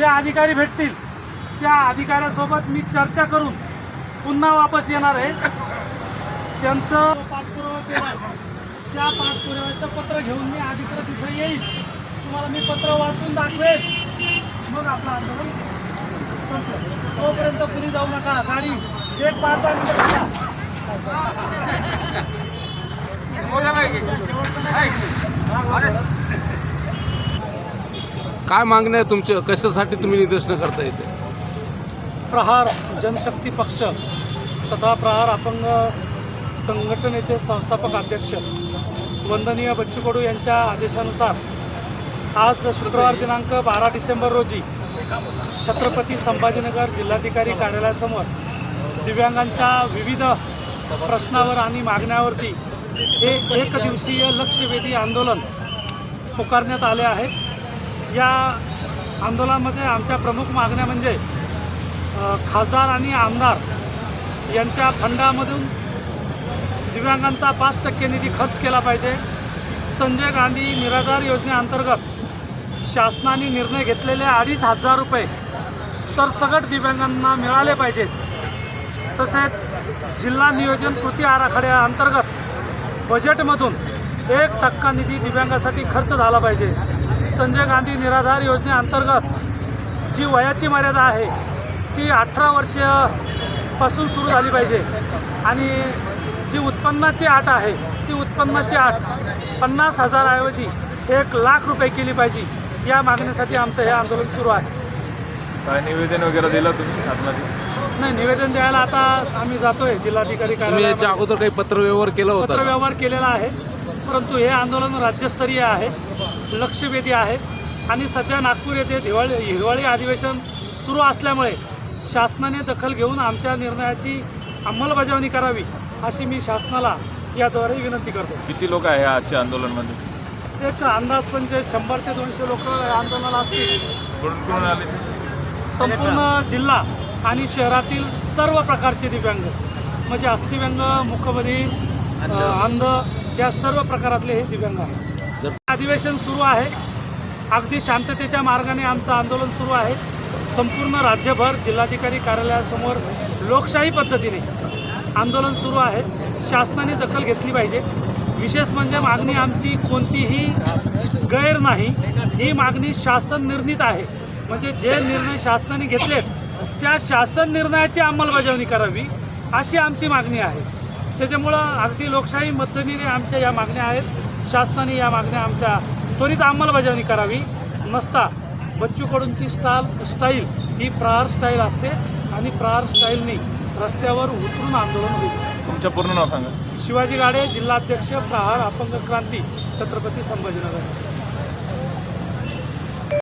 जे अधिकारी भेटतील त्या अधिकाऱ्यासोबत मी चर्चा करून पुन्हा वापस येणार आहे. त्यांचं पाठपुरावा केला त्या पाठपुराव्याचं पत्र घेऊन मी अधिकृत तिथं येईल तुम्हाला मी पत्र वाचून दाखवेल मग आपलं आंदोलन तोपर्यंत पुढे जाऊ नका. गाडी एक पाच दहा मिनिटं काय मागणं आहे तुमचं कशासाठी तुम्ही निदर्शनं करता येते प्रहार जनशक्ती पक्ष तथा प्रहार अपंग संघटनेचे संस्थापक अध्यक्ष वंदनीय बच्चू कडू यांच्या आदेशानुसार आज शुक्रवार दिनांक बारा डिसेंबर रोजी छत्रपती संभाजीनगर जिल्हाधिकारी कार्यालयासमोर दिव्यांगांच्या विविध प्रश्नावर आणि मागण्यावरती हे एक दिवसीय लक्षवेधी आंदोलन पुकारण्यात आले आहे. या आंदोलनामध्ये आमच्या प्रमुख मागण्या म्हणजे खासदार आणि आमदार यांच्या फंडामधून दिव्यांगांचा पाच टक्के निधी खर्च केला पाहिजे. संजय गांधी निराधार योजनेअंतर्गत शासनाने निर्णय घेतलेले अडीच हजार रुपये सरसगट दिव्यांगांना मिळाले पाहिजेत. तसेच जिल्हा नियोजन कृती आराखड्याअंतर्गत बजेटमधून एक टक्का निधी दिव्यांगासाठी खर्च झाला पाहिजे. संजय गांधी निराधार योजनेअंतर्गत जी वयाची मर्यादा आहे ती अठरा वर्षापासून सुरू झाली पाहिजे आणि जी उत्पन्नाची अट आहे ती उत्पन्नाची अट पन्नास हजाराऐवजी एक लाख रुपये केली पाहिजे या मागणीसाठी आमचं हे आंदोलन सुरू आहे काय निवेदन वगैरे दिलं तुम्ही नाही निवेदन द्यायला आता आम्ही जातोय जिल्हाधिकारी तुम्ही याच्या. अगोदर काही पत्रव्यवहार केला होता का? पत्रव्यवहार केलेला आहे परंतु हे आंदोलन राज्यस्तरीय आहे लक्षवेधी आहे. आणि सध्या नागपूर येथे दिवाळी हिवाळी अधिवेशन सुरू असल्यामुळे शासनाने दखल घेऊन आमच्या निर्णयाची अंमलबजावणी करावी अशी मी शासनाला याद्वारे विनंती करतो. किती लोक आहे आजच्या आंदोलनमध्ये? एक अंदाज म्हणजे शंभर ते दोनशे लोक आंदोलनाला असतील. आले? संपूर्ण जिल्हा आणि शहरातील सर्व प्रकारचे दिव्यांग म्हणजे अस्थिव्यंग मुखबधीर अंध या सर्व प्रकारातले हे दिव्यांग आहेत. जर- अधिवेशन सुरू आहे अगदी शांततेच्या मार्गाने आमचं आंदोलन सुरू आहे. संपूर्ण राज्यभर जिल्हाधिकारी कार्यालयासमोर लोकशाही पद्धतीने आंदोलन सुरू आहे. शासनाने दखल घेतली पाहिजे. विशेष म्हणजे मागणी आमची कोणतीही गैर नाही. ही मागणी शासन निर्णित आहे. म्हणजे जे निर्णय शासनाने घेतलेत त्या शासन निर्णयाची अंमलबजावणी करावी अशी आमची मागणी आहे. त्याच्यामुळं अगदी लोकशाही पद्धतीने आमच्या या मागण्या आहेत. शासनाने या मागण्या आमच्या त्वरित अंमलबजावणी करावी. नसता बच्चू कडूंची स्टाल स्टाईल ही प्रहार स्टाईल असते आणि प्रहार स्टाईलनी रस्त्यावर उतरून आंदोलन होईल. तुमचं पूर्ण नाव सांगा. शिवाजी गाडे जिल्हाध्यक्ष प्रहार अपंग क्रांती छत्रपती संभाजीनगर.